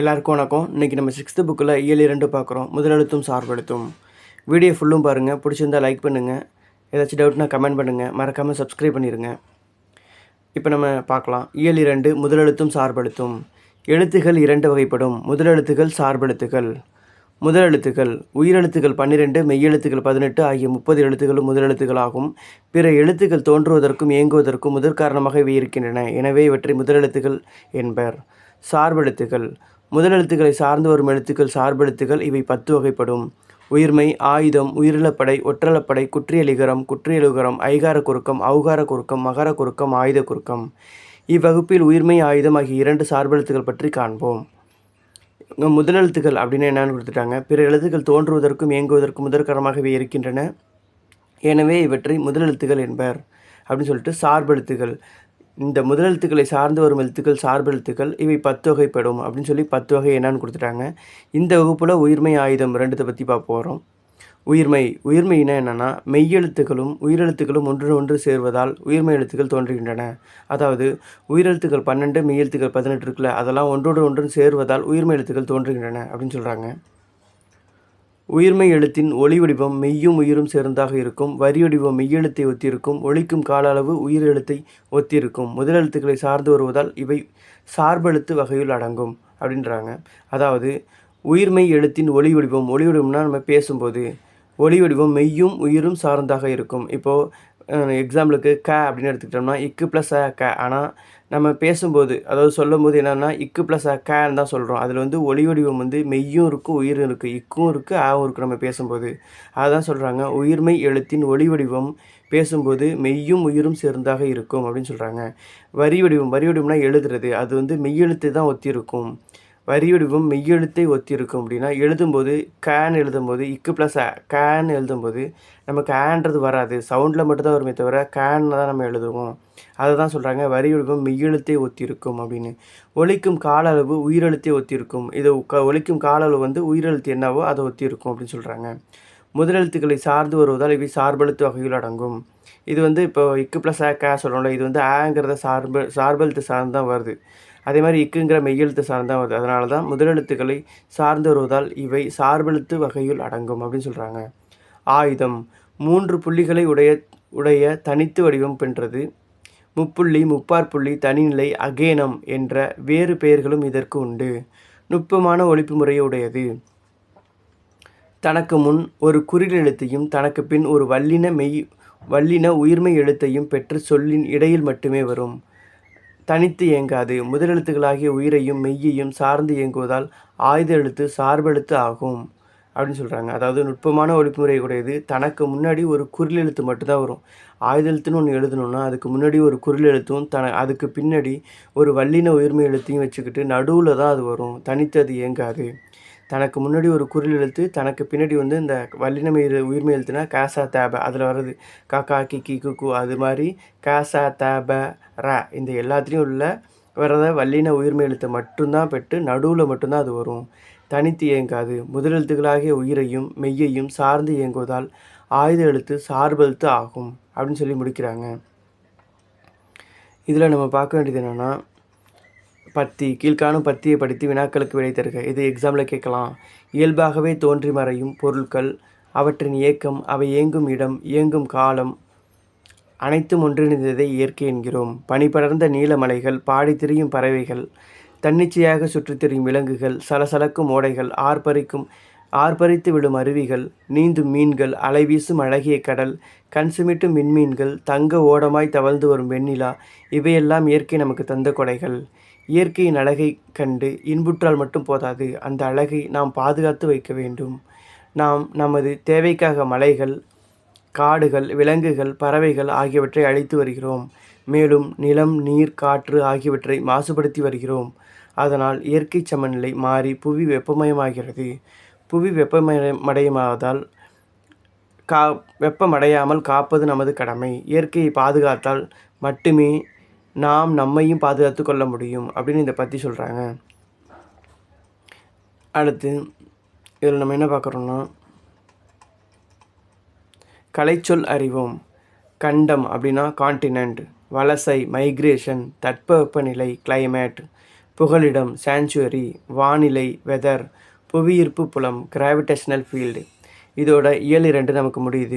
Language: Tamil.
எல்லாருக்கும் வணக்கம். இன்றைக்கி நம்ம சிக்ஸ்த்து புக்கில் இயல் இரண்டு பார்க்குறோம். முதலெழுத்தும் சார்பெழுத்தும் வீடியோ ஃபுல்லும் பாருங்கள் பிடிச்சிருந்தா லைக் பண்ணுங்கள் ஏதாச்சும் டவுட்னா கமெண்ட் பண்ணுங்கள் மறக்காமல் சப்ஸ்கிரைப் பண்ணிடுங்க இப்போ நம்ம பார்க்கலாம். இயல் இரண்டு முதலெழுத்தும் சார்பெழுத்தும் எழுத்துகள் இரண்டு வகைப்படும். முதலெழுத்துகள் சார்பெழுத்துகள் முதலெழுத்துகள் உயிரெழுத்துக்கள் பன்னிரெண்டு மெய்யெழுத்துக்கள் பதினெட்டு ஆகிய முப்பது எழுத்துக்களும் முதலெழுத்துக்களாகும் பிற எழுத்துக்கள் தோன்றுவதற்கும் இயங்குவதற்கும் முதற் காரணமாக இவை இருக்கின்றன. எனவே இவற்றை முதலெழுத்துக்கள் என்பர். சார்பெழுத்துகள் முதலெழுத்துக்களை சார்ந்து வரும் எழுத்துக்கள் சார்பெழுத்துக்கள் இவை பத்து வகைப்படும். உயிர்மை ஆயுதம் உயிரிழப்படை ஒற்றலப்படை குற்றியலிகரம் குற்றியலுகரம் ஐகார குறுக்கம் அவுகார குறுக்கம் மகர குறுக்கம் ஆயுத குறுக்கம். இவ்வகுப்பில் உயிர்மை ஆயுதம் ஆகிய இரண்டு சார்பெழுத்துக்கள் பற்றி காண்போம். முதலெழுத்துக்கள் அப்படின்னு என்னன்னு கொடுத்துட்டாங்க. பிற எழுத்துக்கள் தோன்றுவதற்கும் இயங்குவதற்கும் முதற்கரமாகவே இருக்கின்றன. எனவே இவற்றை முதலெழுத்துக்கள் என்பர் அப்படின்னு சொல்லிட்டு சார்பெழுத்துகள் இந்த முதலெழுத்துக்களை சார்ந்து வரும் எழுத்துக்கள் சார்பு எழுத்துக்கள் இவை பத்து வகைப்படும் அப்படின்னு சொல்லி பத்து வகை என்னன்னு கொடுத்துட்டாங்க. இந்த வகுப்பில் உயிர்மை ஆயுதம் ரெண்டுத்தை பற்றி பார்க்க போகிறோம் உயிர்மை. உயிர்மைனா என்னென்னா மெய்யெழுத்துக்களும் உயிரெழுத்துக்களும் ஒன்று ஒன்று சேர்வதால் உயிர்மை எழுத்துக்கள் தோன்றுகின்றன. அதாவது உயிரெழுத்துக்கள் பன்னெண்டு மெய்யெழுத்துக்கள் பதினெட்டு இருக்குல்ல அதெல்லாம் ஒன்றோடு ஒன்று சேர்வதால் உயிர்மை எழுத்துக்கள் தோன்றுகின்றன அப்படின்னு சொல்கிறாங்க உயிர்மை எழுத்தின் ஒளி வடிவம் மெய்யும் உயிரும் சேர்ந்தாக இருக்கும். வரி வடிவம் மெய்யெழுத்தை ஒத்திருக்கும். ஒழிக்கும் கால அளவு உயிர் எழுத்தை ஒத்திருக்கும். முதலெழுத்துக்களை சார்ந்து வருவதால் இவை சார்பெழுத்து வகையில் அடங்கும் அப்படின்றாங்க. அதாவது உயிர்மை எழுத்தின் ஒளி வடிவம் ஒளி வடிவம்னா நம்ம பேசும்போது ஒளி வடிவம் மெய்யும் உயிரும் சார்ந்தாக இருக்கும். இப்போது எக்ஸாம்பிளுக்கு க அப்படின்னு எடுத்துக்கிட்டோம்னா இக்கு ப்ளஸ் அ க. ஆனால் நம்ம பேசும்போது அதாவது சொல்லும்போது என்னென்னா இக்கு ப்ளஸ் அ கேன்னு தான் சொல்கிறோம் அதில் வந்து ஒளி வடிவம் வந்து மெய்யும் இருக்குது உயிரும் இருக்குது இக்கும் இருக்குது ஆவும் இருக்குது நம்ம பேசும்போது. அதுதான் சொல்கிறாங்க உயிர்மெய் எழுத்தின் ஒளி வடிவம் பேசும்போது மெய்யும் உயிரும் சேர்ந்தாக இருக்கும் அப்படின்னு சொல்கிறாங்க வரி வடிவம் வரி வடிவம்னா எழுதுறது. அது வந்து மெய்யெழுத்து தான் ஒத்தி இருக்கும் வடிவம் மெய்யெழுத்தை ஒத்திருக்கும் அப்படின்னா எழுதும்போது கேன் எழுதும்போது இக்கு ப்ளஸ் கேன் எழுதும்போது நமக்கு ஆன்றது வராது. சவுண்டில் மட்டும்தான் வருமே தவிர கேன் தான் நம்ம எழுதுவோம். அதை தான் சொல்கிறாங்க வரி மெய்யெழுத்தை ஒத்திருக்கும் அப்படின்னு. ஒழிக்கும் கால அளவு உயிரெழுத்தை ஒத்திருக்கும். இது க ஒழிக்கும் கால அளவு வந்து உயிரெழுத்து என்னவோ அதை ஒத்திருக்கும் அப்படின்னு சொல்கிறாங்க முதலெழுத்துக்களை சார்ந்து வருவதால் இவை சார்பெழுத்து வகையில் அடங்கும். இது வந்து இப்போ இக்கு ப்ளஸ் ஆ கே சொல்கிறோம்ல இது வந்து ஆங்கிறத சார்பு சார்பெழுத்து சார்ந்து தான் வருது. அதே மாதிரி இக்குங்கிற மெய்யெழுத்து சார்ந்து தான் வருது. அதனால தான் முதலெழுத்துக்களை சார்ந்து வருவதால் இவை சார்பெழுத்து வகையில் அடங்கும் அப்படின்னு சொல்கிறாங்க ஆயுதம். மூன்று புள்ளிகளை உடைய உடைய தனித்து வடிவம் பெற்றது. முப்புள்ளி முப்பாற்புள்ளி தனிநிலை அகேனம் என்ற வேறு பெயர்களும் இதற்கு உண்டு. நுட்பமான ஒழிப்பு முறையை உடையது. தனக்கு முன் ஒரு குறில் எழுத்தையும் தனக்கு பின் ஒரு வல்லின மெய் வல்லின உயிர்மை எழுத்தையும் பெற்று சொல்லின் இடையில் மட்டுமே வரும். தனித்து இயங்காது. முதலெழுத்துக்களாகிய உயிரையும் மெய்யையும் சார்ந்து இயங்குவதால் ஆயுத எழுத்து சார்பெழுத்து ஆகும் அப்படின்னு சொல்கிறாங்க அதாவது நுட்பமான ஒழிப்புமுறை உடையது. தனக்கு முன்னாடி ஒரு குரில் எழுத்து மட்டும்தான் வரும். ஆயுத எழுத்துன்னு ஒன்று எழுதணும்னா அதுக்கு முன்னாடி ஒரு குரில் எழுத்தும் தன அதுக்கு பின்னாடி ஒரு வல்லின உயிர்மை எழுத்தையும் வச்சுக்கிட்டு நடுவில் தான் அது வரும். தனித்து அது இயங்காது. தனக்கு முன்னாடி ஒரு குரில் எழுத்து தனக்கு பின்னாடி வந்து இந்த வல்லினமை உயிர்மை எழுத்துனா காசா தேப அதில் வர்றது காக்கா கிக்கி குக்கு அது மாதிரி காசா தேப ர இந்த எல்லாத்துலேயும் உள்ள வர்றத வல்லின உயிர்மை எழுத்தை மட்டும்தான் பெற்று நடுவில் மட்டும்தான் அது வரும். தனித்து இயங்காது. முதலெழுத்துக்களாகிய உயிரையும் மெய்யையும் சார்ந்து இயங்குவதால் ஆயுத எழுத்து சார்பெழுத்து ஆகும் அப்படின்னு சொல்லி முடிக்கிறாங்க. இதில் நம்ம பார்க்க வேண்டியது என்னென்னா பத்தி கீழ்காணும் பத்தியை படித்து வினாக்களுக்கு விடை தருக. இது எக்ஸாமில் கேட்கலாம். இயல்பாகவே தோன்றி மறையும் பொருட்கள் அவற்றின் இயக்கம் அவை இயங்கும் இடம் இயங்கும் காலம் அனைத்தும் ஒன்றிணைந்ததை இயற்கை என்கிறோம். பனிபடர்ந்த நீலமலைகள் பாடி திரியும் பறவைகள் தன்னிச்சையாக சுற்றித் திரியும் விலங்குகள் சலசலக்கும் ஓடைகள் ஆர்ப்பரிக்கும் ஆர்ப்பரித்து விடும் அருவிகள் நீந்தும் மீன்கள் அலைவீசும் அழகிய கடல் கண் சிமிட்டும் விண்மீன்கள் தங்க ஓடமாய் தவழ்ந்து வரும் வெண்ணிலா இவையெல்லாம் இயற்கை நமக்கு தந்த கொடைகள். இயற்கையின் அழகை கண்டு இன்புற்றால் மட்டும் போதாது. அந்த அழகை நாம் பாதுகாத்து வைக்க வேண்டும். நாம் நமது தேவைக்காக மலைகள் காடுகள் விலங்குகள் பறவைகள் ஆகியவற்றை அழித்து வருகிறோம். மேலும் நிலம் நீர் காற்று ஆகியவற்றை மாசுபடுத்தி வருகிறோம். அதனால் இயற்கை சமநிலை மாறி புவி வெப்பமயமாகிறது. புவி வெப்பமயமடையமாவதால் கா வெப்பமடையாமல் காப்பது நமது கடமை. இயற்கையை பாதுகாத்தால் மட்டுமே நாம் நம்மையும் பாதுகாத்து கொள்ள முடியும் அப்படின்னு இதை பற்றி சொல்கிறாங்க அடுத்து இதில் நம்ம என்ன பார்க்குறோன்னா கலைச்சொல் அறிவோம். கண்டம் அப்படின்னா காண்டினென்ட் வலசை மைக்ரேஷன் தட்பவெப்பநிலை கிளைமேட் புகலிடம் சாங்சுவரி வானிலை வெதர் புவியீர்ப்பு புலம் கிராவிடேஷனல் ஃபீல்டு இதோட இயல் இரண்டு நமக்கு முடியுது.